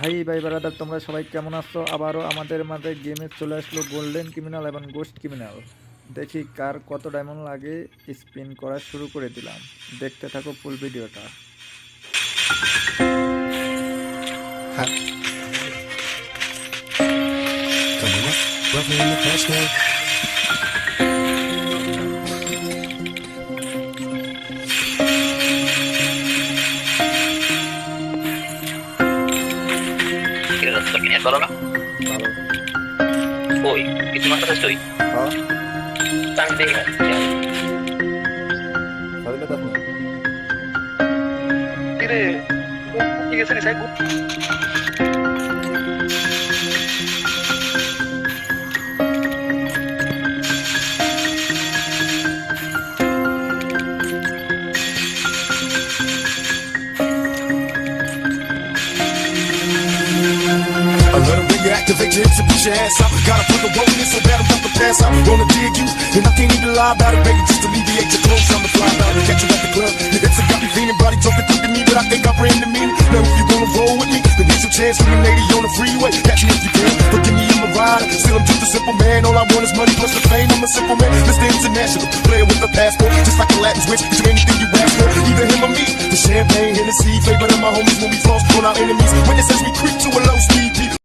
High ভাই brother তোমরা সবাই কেমন আছো? আবারও আমাদের মাঝে গেমে চলে আসলো গোল্ডেন ক্রিমিনাল এবং গোস্ট ক্রিমিনাল দেখি কার কত ডায়মন্ড লাগে স্পিন করা শুরু করে দিলাম। দেখতে থাকো ফুল ভিডিওটা তোর কিনে বলো না। ওই কিছু মাথা চাষ তুই? হ্যাঁ। আমি দেখি না। কিরে? ঠিক আছে you activate your hips and push your ass out. Gotta put the rope in so bad I'm about to pass out. Wanna dig you, and I can't even lie about it, baby. Just alleviate your clothes, I'ma fly out. Catch you at the club. Your hips have got me leaning, body talking to me, but I think I ran the meaning. Now if you gonna roll with me, then get some chance from a lady on the freeway. Catch me if you can, but give me I'm a rider. Still I'm just a simple man. All I want is money plus the fame. I'm a simple man. Mr. International, player with a passport, just like a Latin switch. Do anything you ask for, either him or me. The champagne, Hennessy, flavor of my homies when we floss on our enemies. Witnesses we creep to it.